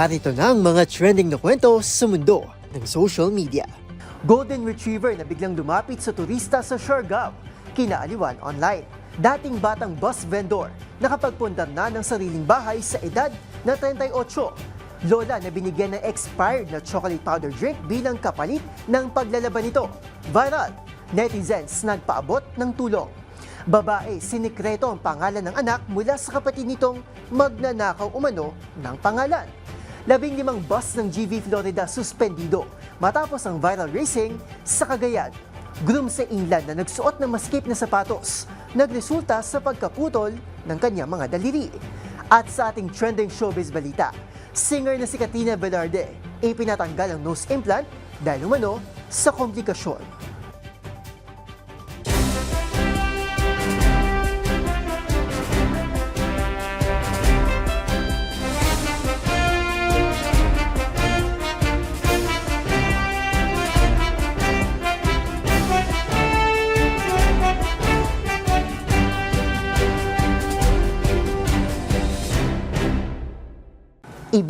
Narito na ang mga trending na kwento sa mundo ng social media. Golden Retriever na biglang lumapit sa turista sa Siargao, kinaaliwan online. Dating batang bus vendor, nakapagpundar na ng sariling bahay sa edad na 38. Lola na binigyan ng expired na chocolate powder drink bilang kapalit ng paglalaban nito. Viral, netizens nagpaabot ng tulong. Babae, sinikreto ang pangalan ng anak mula sa kapatid nitong magnanakaw umano ng pangalan. Labing limang bus ng GV Florida suspendido matapos ang viral racing sa Cagayan. Groom sa England na nagsuot ng maskip na sapatos, nagresulta sa pagkaputol ng kanyang mga daliri. At sa ating trending showbiz balita, singer na si Katina Velarde, ipinatanggal ang nose implant dahil umano sa komplikasyon.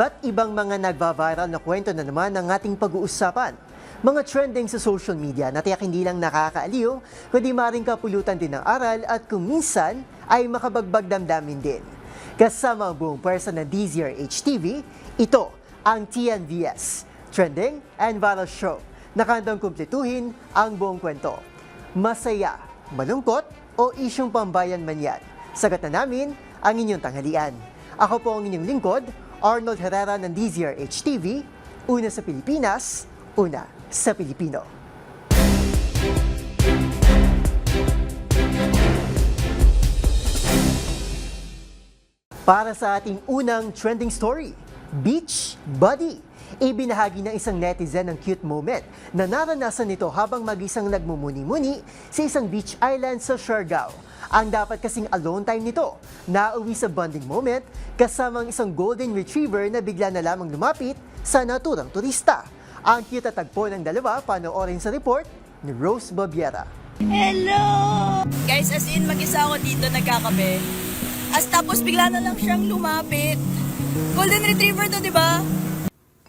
Iba't ibang mga nagva-viral na kwento na naman ang ating pag-uusapan. Mga trending sa social media na tiyak hindi lang nakakaaliw, kundi maring kapulutan din ng aral at kung minsan ay makabagbag damdamin din. Kasama ang buong person ng DZRH TV, ito ang TNVS, Trending and Viral Show. Nakandang kumpletuhin ang buong kwento. Masaya, malungkot o isyong pambayan man yan. Sagot na namin ang inyong tanghalian. Ako po ang inyong lingkod, Arnold Herrera ng DZRH TV, una sa Pilipinas, una sa Pilipino. Para sa ating unang trending story, Beach Buddy. Ibinahagi ng isang netizen ang cute moment na naranasan nito habang mag-isang nagmumuni-muni sa isang beach island sa Siargao. Ang dapat kasing alone time nito, nauwi sa bonding moment kasama ang isang golden retriever na bigla na lamang lumapit sa naturang turista. Ang cute at tagpo ng dalawa panoorin sa report ni Rose Babiera. Hello! Guys, as in, mag-isa ako dito nagkakape. As tapos bigla na lang siyang lumapit. Golden Retriever to, di ba?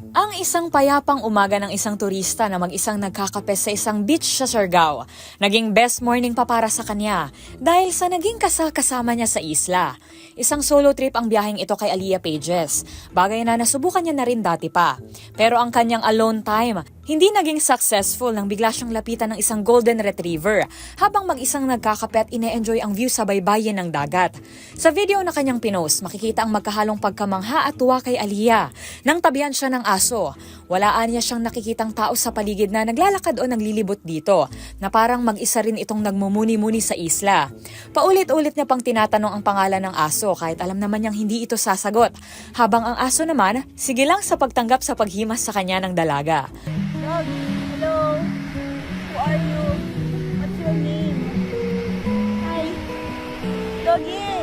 Ang isang payapang umaga ng isang turista na mag-isang nagkakape sa isang beach sa Siargao. Naging best morning pa para sa kanya dahil sa naging kasal-kasama niya sa isla. Isang solo trip ang biyaheng ito kay Aliyah Pages. Bagay na nasubukan niya na rin dati pa. Pero ang kanyang alone time, hindi naging successful nang bigla siyang lapitan ng isang golden retriever habang mag-isang nagkakape at ine-enjoy ang view sa baybayin ng dagat. Sa video na kanyang pinost, makikita ang magkahalong pagkamangha at tuwa kay Aliyah. Nang tabihan siya ng aso, walaan niya siyang nakikitang tao sa paligid na naglalakad o naglilibot dito, na parang mag-isa rin itong nagmumuni-muni sa isla. Paulit-ulit niya pang tinatanong ang pangalan ng aso kahit alam naman niyang hindi ito sasagot. Habang ang aso naman, sige lang sa pagtanggap sa paghimas sa kanya ng dalaga. Doggy, hello. Who are you? What's your name? Hi. Doggy!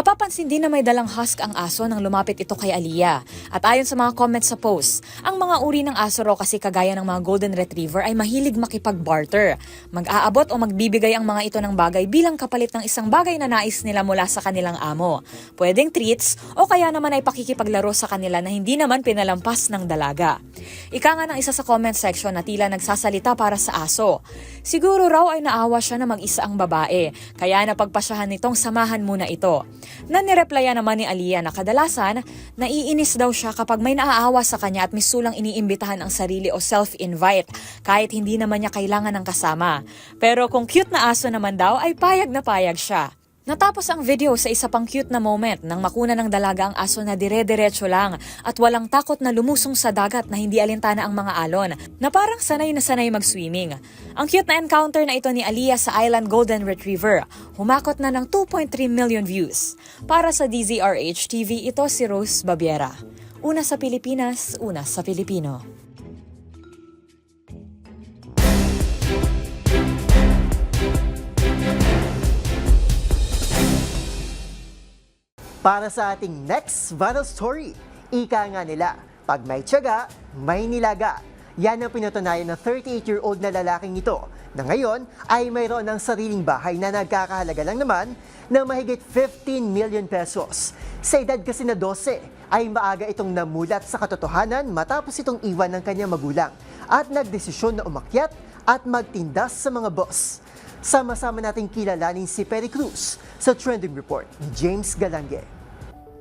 Mapapansin din na may dalang husk ang aso nang lumapit ito kay Aliyah. At ayon sa mga comments sa post, ang mga uri ng aso raw kasi kagaya ng mga golden retriever ay mahilig makipag-barter. Mag-aabot o magbibigay ang mga ito ng bagay bilang kapalit ng isang bagay na nais nila mula sa kanilang amo. Pwedeng treats o kaya naman ay pakikipaglaro sa kanila na hindi naman pinalampas ng dalaga. Ika nga ng isa sa comment section na tila nagsasalita para sa aso. Siguro raw ay naawa siya na mag-isa ang babae, kaya napagpasyahan nitong samahan muna ito. Nanireplya naman ni Aliyah na kadalasan, naiinis daw siya kapag may naaawa sa kanya at misulang iniimbitahan ang sarili o self-invite, kahit hindi naman niya kailangan ng kasama. Pero kung cute na aso naman daw, ay payag na payag siya. Natapos ang video sa isa pang cute na moment nang makuna ng dalaga ang aso na dire-diretso lang at walang takot na lumusong sa dagat na hindi alintana ang mga alon na parang sanay na sanay mag-swimming. Ang cute na encounter na ito ni Aliyah sa Island Golden Retriever humakot na ng 2.3 million views. Para sa DZRH TV, ito si Rose Babiera. Una sa Pilipinas, una sa Pilipino. Para sa ating next viral story, ika nga nila, pag may tiyaga, may nilaga. Yan ang pinatunayan ng 38-year-old na lalaking ito na ngayon ay mayroon ng sariling bahay na nagkakahalaga lang naman ng mahigit 15 million pesos. Sa edad kasi na 12, ay maaga itong namulat sa katotohanan matapos itong iwan ng kanyang magulang at nagdesisyon na umakyat at magtindas sa mga boss. Sama-sama nating kilalanin si Perry Cruz sa trending report ni James Galange.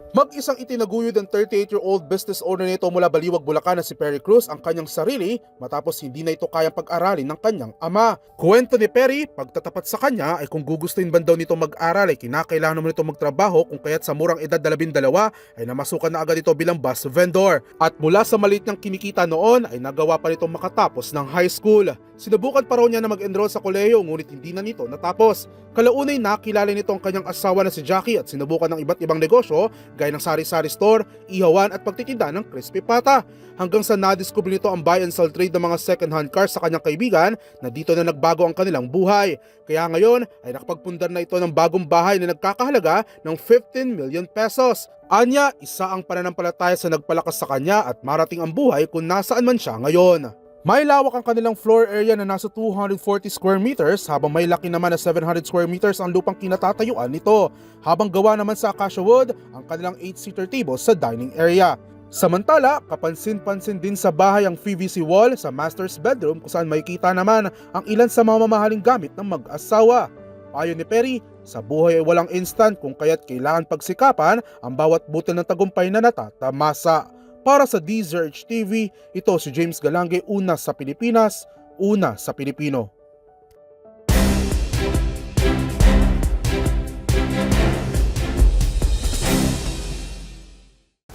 Mag-isang itinaguyod ang 38-year-old business owner nito mula Baliwag, Bulacan na si Perry Cruz ang kanyang sarili matapos hindi na ito kayang pag-aralin ng kanyang ama. Kuwento ni Perry, pagtatapat sa kanya ay kung gugustuhin man daw nito mag-aral ay kinakailangan naman ito magtrabaho kung kaya't sa murang edad na labindalawa ay namasukan na agad ito bilang bus vendor. At mula sa maliit niyang kinikita noon ay nagawa pa nitong makatapos ng high school. Sinubukan pa raw niya na mag-enroll sa kolehiyo ngunit hindi na nito natapos. Kalaunay nakilala nito ang kanyang asawa na si Jackie at sinubukan ng iba't ibang negosyo gaya ng sari-sari store, ihawan at pagtitinda ng crispy pata. Hanggang sa nadiskubre nito ang buy and sell trade ng mga second-hand cars sa kanyang kaibigan na dito na nagbago ang kanilang buhay. Kaya ngayon ay nakapagpundar na ito ng bagong bahay na nagkakahalaga ng 15 million pesos. Anya, isa ang pananampalataya sa nagpalakas sa kanya at marating ang buhay kung nasaan man siya ngayon. May lawak ang kanilang floor area na nasa 240 square meters habang may laki naman na 700 square meters ang lupang kinatatayuan nito. Habang gawa naman sa acacia wood ang kanilang 8-seater table sa dining area. Samantala, kapansin-pansin din sa bahay ang PVC wall sa master's bedroom kung saan makikita naman ang ilan sa mga mamahaling gamit ng mag-asawa. Payo ni Perry, sa buhay ay walang instant kung kaya't kailangan pagsikapan ang bawat butil ng tagumpay na natatamasa. Para sa DZRH TV, ito si James Galange, una sa Pilipinas, una sa Pilipino.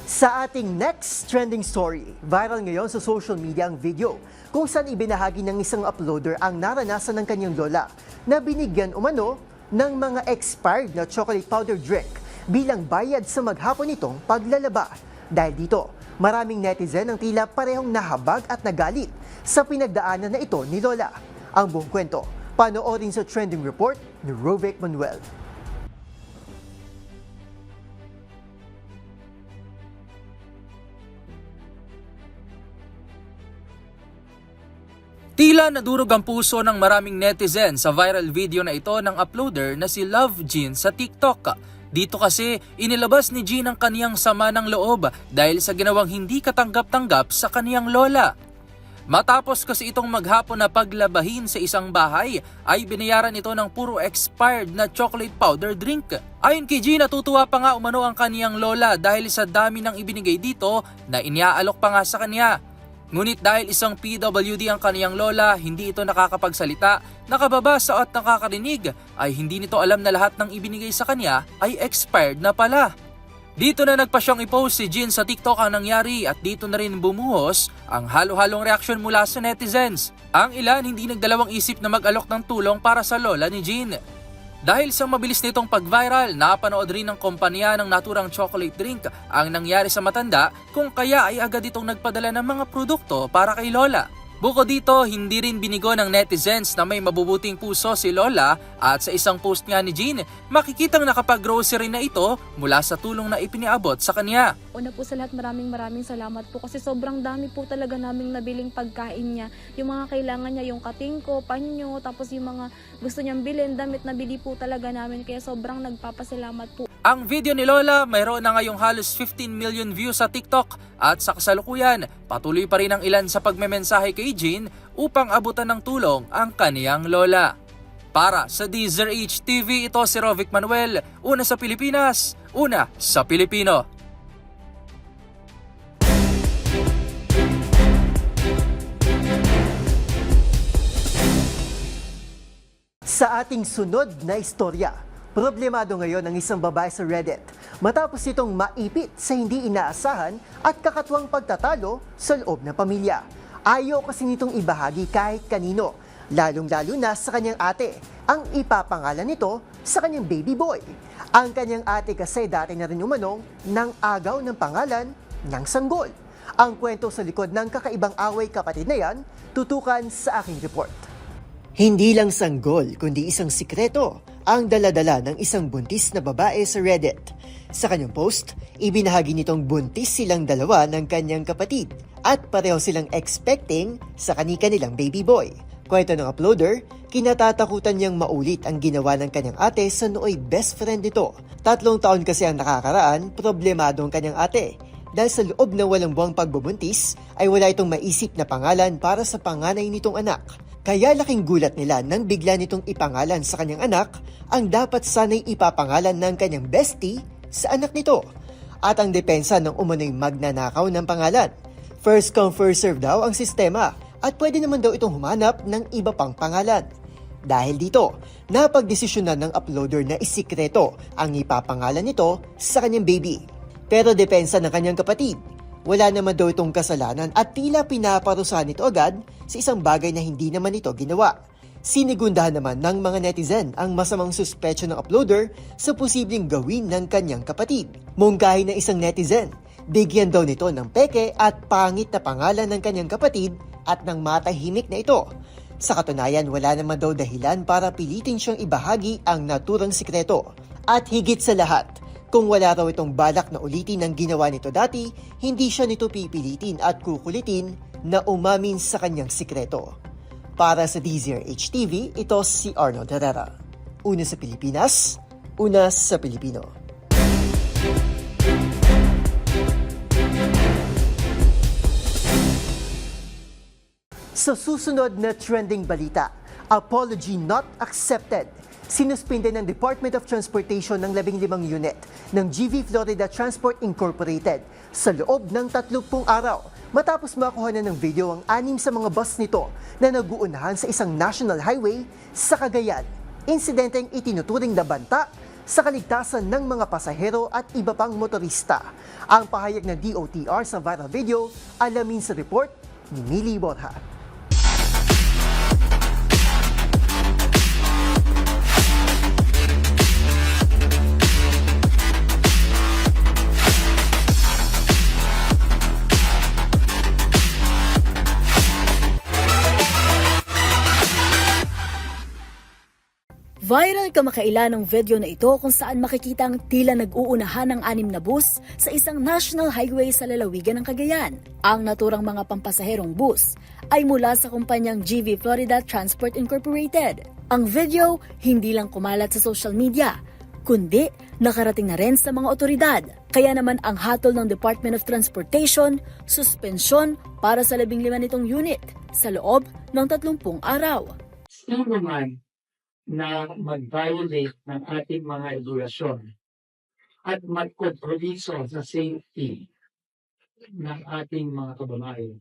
Sa ating next trending story, viral ngayon sa social media ang video kung saan ibinahagi ng isang uploader ang naranasan ng kanyang lola na binigyan umano ng mga expired na chocolate powder drink bilang bayad sa maghapon nitong paglalaba. Dahil dito, maraming netizen ang tila parehong nahabag at nagalit sa pinagdaanan na ito ni Lola. Ang buong kwento, panoorin sa trending report ni Rovic Manuel. Tila nadurog ang puso ng maraming netizen sa viral video na ito ng uploader na si Love Jean sa TikTok. Dito kasi inilabas ni Jean ang kaniyang sama ng loob dahil sa ginawang hindi katanggap-tanggap sa kaniyang lola. Matapos kasi itong maghapon na paglabahin sa isang bahay, ay binayaran ito ng puro expired na chocolate powder drink. Ayon kay Jean, natutuwa pa nga umano ang kaniyang lola dahil sa dami ng ibinigay dito na iniaalok pa nga sa kanya. Ngunit dahil isang PWD ang kaniyang lola, hindi ito nakakapagsalita, nakababasa at nakakarinig, ay hindi nito alam na lahat ng ibinigay sa kanya ay expired na pala. Dito na nagpa siyang i-post si Jin sa TikTok ang nangyari at dito na rin bumuhos ang halo-halong reaksyon mula sa netizens. Ang ilan hindi nagdalawang isip na mag-alok ng tulong para sa lola ni Jin. Dahil sa mabilis nitong pag-viral, napanood rin ng kompanya ng naturang chocolate drink ang nangyari sa matanda kung kaya ay agad itong nagpadala ng mga produkto para kay Lola. Bukod dito, hindi rin binigo ng netizens na may mabubuting puso si Lola at sa isang post nga ni Jean, makikitang nakapag-grocery na ito mula sa tulong na ipiniabot sa kanya. Una po sa lahat, maraming maraming salamat po kasi sobrang dami po talaga naming nabiling pagkain niya. Yung mga kailangan niya, yung katingko, panyo, tapos yung mga gusto niyang bilhin, damit na bili po talaga namin. Kaya sobrang nagpapasalamat po. Ang video ni Lola mayroon na ngayong halos 15 million views sa TikTok at sa kasalukuyan patuloy pa rin ang ilan sa pagmemensahe kay Jean upang abutan ng tulong ang kaniyang Lola. Para sa DZRH TV, ito si Rovic Manuel, una sa Pilipinas, una sa Pilipino. Sa ating sunod na istorya, problemado ngayon ang isang babae sa Reddit matapos itong maipit sa hindi inaasahan at kakatuwang pagtatalo sa loob ng pamilya. Ayaw kasi nitong ibahagi kahit kanino, lalong-lalo na sa kanyang ate, ang ipapangalan nito sa kanyang baby boy. Ang kanyang ate kasi dati na rin umanong ng agaw ng pangalan ng sanggol. Ang kwento sa likod ng kakaibang away kapatid na yan, tutukan sa aking report. Hindi lang sanggol, kundi isang sikreto ang daladala ng isang buntis na babae sa Reddit. Sa kanyang post, ibinahagi nitong buntis silang dalawa ng kanyang kapatid at pareho silang expecting sa kanika nilang baby boy. Kwento ng uploader, kinatatakutan niyang maulit ang ginawa ng kanyang ate sa nooy best friend nito. Tatlong taon kasi ang nakakaraan, problemado ang kanyang ate. Dahil sa loob ng walang buwang pagbubuntis, ay wala itong maisip na pangalan para sa panganay nitong anak. Kaya laking gulat nila nang bigla nitong ipangalan sa kanyang anak ang dapat sanay ipapangalan ng kanyang bestie sa anak nito. At ang depensa ng umano'y magnanakaw ng pangalan. First come first serve daw ang sistema at pwede naman daw itong humanap ng iba pang pangalan. Dahil dito, napagdesisyonan ng uploader na isikreto ang ipapangalan nito sa kanyang baby. Pero depensa ng kanyang kapatid, wala naman daw itong kasalanan at tila pinaparusahan ito agad sa isang bagay na hindi naman ito ginawa. Sinigundahan naman ng mga netizen ang masamang suspetsyo ng uploader sa posibleng gawin ng kanyang kapatid. Mungkahi ng isang netizen, bigyan daw nito ng peke at pangit na pangalan ng kanyang kapatid at ng matahimik na ito. Sa katunayan, wala naman daw dahilan para pilitin siyang ibahagi ang naturang sikreto. At higit sa lahat, kung wala raw itong balak na ulitin ang ginawa nito dati, hindi siya nito pipilitin at kukulitin na umamin sa kanyang sikreto. Para sa DZRH TV, ito si Arnold Herrera. Una sa Pilipinas, una sa Pilipino. Sa susunod na trending balita, apology not accepted. Sinuspinde ng Department of Transportation ng 15 unit ng GV Florida Transport Incorporated sa loob ng 30 araw matapos makuha na ng video ang anim sa mga bus nito na naguunahan sa isang national highway sa Cagayan. Insidenteng itinuturing na banta sa kaligtasan ng mga pasahero at iba pang motorista. Ang pahayag ng DOTR sa viral video, alamin sa report ni Mili Borja. Viral kamakailan ng video na ito kung saan makikita ang tila nag-uunahan ng anim na bus sa isang national highway sa lalawigan ng Cagayan. Ang naturang mga pampasaherong bus ay mula sa kumpanyang GV Florida Transport Incorporated. Ang video hindi lang kumalat sa social media, kundi nakarating na rin sa mga otoridad. Kaya naman ang hatol ng Department of Transportation, suspensyon para sa labing lima nitong unit sa loob ng 30 araw. sino man na mag-violate ng ating mga regulasyon at magkompromiso sa safety ng ating mga kababayan.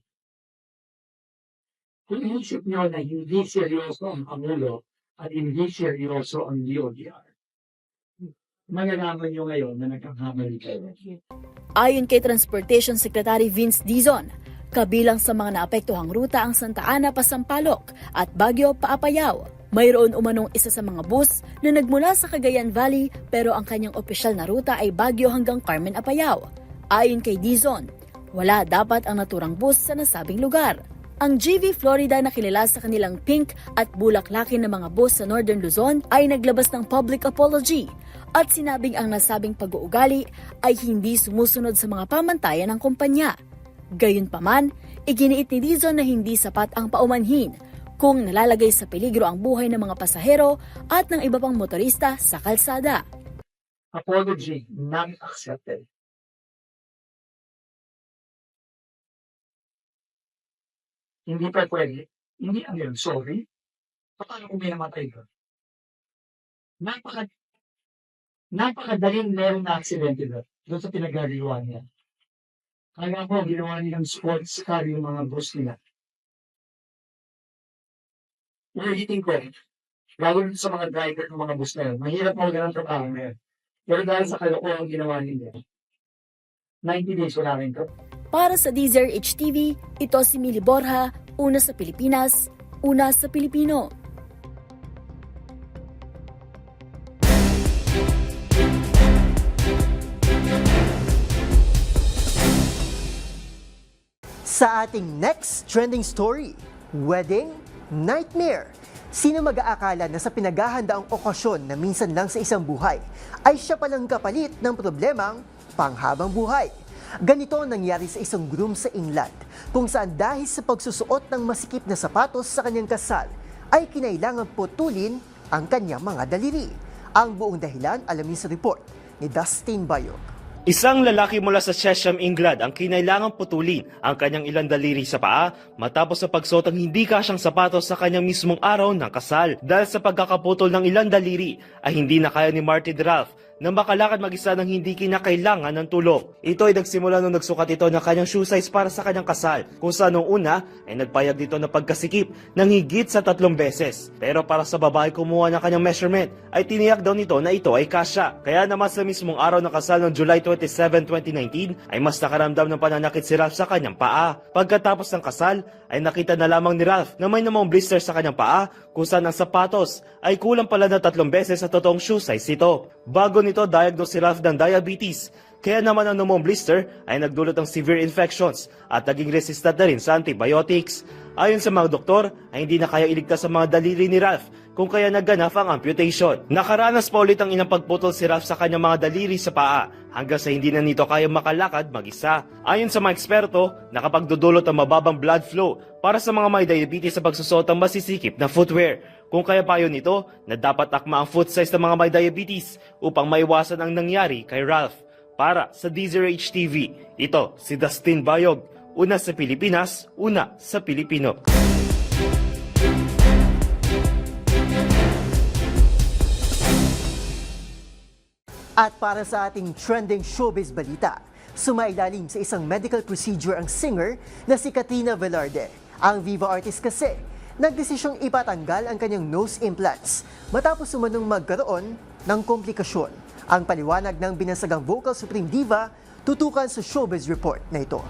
Kung inisip nyo na hindi seryoso ang Pangulo at hindi seryoso ang DOTR, malalaman nyo ngayon na nagkakamali kayo. Ayon kay Transportation Secretary Vince Dizon, kabilang sa mga naapektuhang ruta ang Santa Ana Pasampalok at Baguio Paapayao. Mayroon umanong isa sa mga bus na nagmula sa Cagayan Valley pero ang kanyang opisyal na ruta ay Baguio hanggang Carmen Apayao. Ayon kay Dizon, wala dapat ang naturang bus sa nasabing lugar. Ang GV Florida na kilala sa kanilang pink at bulaklakin na mga bus sa Northern Luzon ay naglabas ng public apology at sinabing ang nasabing pag-uugali ay hindi sumusunod sa mga pamantayan ng kumpanya. Gayunpaman, iginiit ni Dizon na hindi sapat ang paumanhin kung nalalagay sa peligro ang buhay ng mga pasahero at ng iba pang motorista sa kalsada. Apology not accepted. Hindi pa pwede. Hindi ano yun, sorry. Paano kung may namatay ka? Napaka, napakadaling meron na aksidente doon. Doon sa pinagagawa niya. Kaya ko, ginawa nilang sports car yung mga bus nila. Ulitin ko, lalo din sa mga driver ng mga bus na yun, mahirap mo ganang trabaho na yun. Pero dahil sa kalokohan ginawa nila, 90 days wala rin to. Para sa DZRH TV, ito si Mili Borja, una sa Pilipinas, una sa Pilipino. Sa ating next trending story, Wedding Nightmare. Sino mag-aakala na sa pinaghahandaang okasyon na minsan lang sa isang buhay ay siya palang kapalit ng problemang panghabang buhay? Ganito ang nangyari sa isang groom sa England kung saan dahil sa pagsusuot ng masikip na sapatos sa kanyang kasal ay kinailangan putulin ang kanyang mga daliri. Ang buong dahilan alamin sa report ni Dustin Bayog. Isang lalaki mula sa Chesham, England ang kinailangang putulin ang kanyang ilang daliri sa paa matapos sa pagsuot ng hindi kasyang sapatos sa kanyang mismong araw ng kasal. Dahil sa pagkakaputol ng ilang daliri ay hindi na kaya ni Martin Ralph na makalakad mag-isa ng hindi kinakailangan ng tulong. Ito ay nagsimula nung nagsukat ito ng kanyang shoe size para sa kanyang kasal kung saan nung una ay nagpayag dito ng pagkasikip ng higit sa tatlong beses. Pero para sa babae kumuha ng kanyang measurement ay tiniyak daw nito na ito ay kasya. Kaya naman sa mismong araw ng kasal ng July 27, 2019 ay mas nakaramdam ng pananakit si Ralph sa kanyang paa. Pagkatapos ng kasal ay nakita na lamang ni Ralph na may namang blister sa kanyang paa kung saan ang sapatos ay kulang pala na tatlong beses sa totoong shoe size ito. Bago nito diagnose si Ralph ng diabetes kaya naman ang namong blister ay nagdulot ng severe infections at naging resistant na rin sa antibiotics. Ayon sa mga doktor, ay hindi na kaya iligtas sa mga daliri ni Ralph kung kaya naganap ang amputation. Nakaranas pa ulit ang inang pagputol si Ralph sa kanyang mga daliri sa paa hanggang sa hindi na nito kaya makalakad mag-isa. Ayon sa mga eksperto, nakapagdudulot ang mababang blood flow para sa mga may diabetes sa pagsusot ng masisikip na footwear. Kung kaya payo nito na dapat akma ang foot size ng mga may diabetes upang maiwasan ang nangyari kay Ralph. Para sa DZRH TV, ito si Dustin Bayog, una sa Pilipinas, una sa Pilipino. At para sa ating trending showbiz balita, sumailalim sa isang medical procedure ang singer na si Katrina Velarde. Ang Viva artist kasi, nagdesisyong ipatanggal ang kanyang nose implants matapos umanong magkaroon ng komplikasyon. Ang paliwanag ng binansagang vocal supreme diva tutukan sa showbiz report na ito.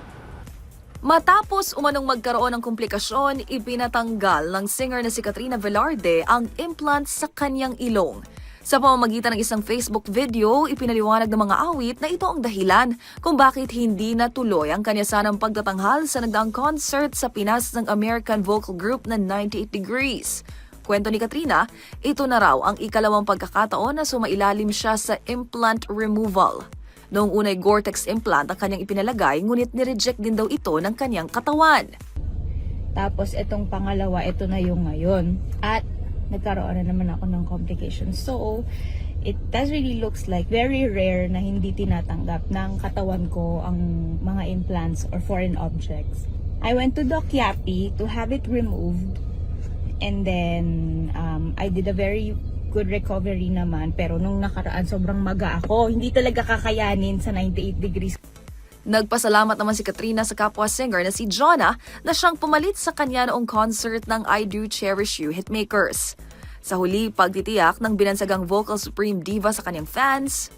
Matapos umanong magkaroon ng komplikasyon, ipinatanggal ng singer na si Katrina Velarde ang implant sa kanyang ilong. Sa pamamagitan ng isang Facebook video, ipinaliwanag ng mga awit na ito ang dahilan kung bakit hindi natuloy ang kanya sanang pagtatanghal sa nagdaang concert sa Pinas ng American vocal group na 98 Degrees. Kwento ni Katrina, ito na raw ang ikalawang pagkakataon na sumailalim siya sa implant removal. Noong unay Gore-Tex implant ang kanyang ipinalagay, ngunit nireject din daw ito ng kanyang katawan. Tapos itong pangalawa, ito na yung ngayon. At nagkaroon na naman ako ng complications. So, it does really looks like very rare na hindi tinatanggap ng katawan ko ang mga implants or foreign objects. I went to Doc Yapi to have it removed. And then, um, I did a very good recovery naman. Pero nung nakaraan, sobrang maga ako. Hindi talaga kakayanin sa 98 degrees Nagpasalamat naman si Katrina sa kapwa singer na si Jonna na siyang pumalit sa kanya noong concert ng I Do Cherish You Hitmakers. Sa huli, pagtitiyak ng binansagang vocal supreme diva sa kanyang fans,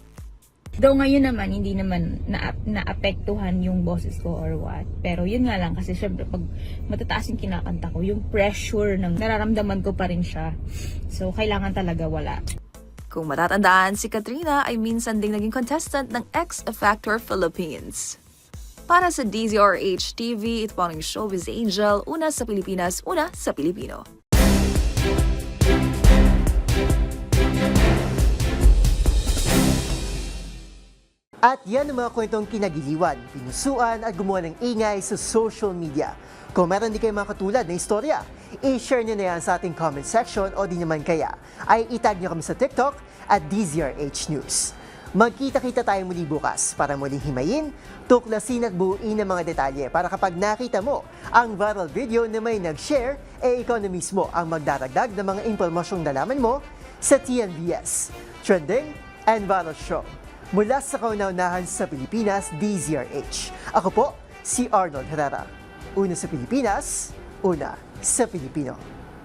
Though ngayon naman, hindi naman na naapektuhan yung boses ko or what. Pero yun nga lang, kasi syempre pag matataas yung kinakanta ko, yung pressure ng nararamdaman ko pa rin siya. So, kailangan talaga wala. Kung matatandaan, si Katrina ay minsan ding naging contestant ng X Factor Philippines. Para sa DZRH TV, ito ang Showbiz Angel, una sa Pilipinas, una sa Pilipino. At yan ang mga kwentong kinagiliwan, pinusuan at gumawa ng ingay sa social media. Kung meron di kayo mga katulad na istorya, i-share nyo na yan sa ating comment section o di naman kaya ay itag nyo kami sa TikTok at DZRH News. Magkita-kita tayo muli bukas para muling himayin, tuklasin at buuin ang mga detalye para kapag nakita mo ang viral video na may nag-share, eh ikaw na mismo ang magdaragdag ng mga impormasyong nalaman mo sa TNVS, Trending and Viral Show. Mula sa kauna-unahan sa Pilipinas, DZRH. Ako po, si Arnold Herrera. Una sa Pilipinas, una sa Pilipino.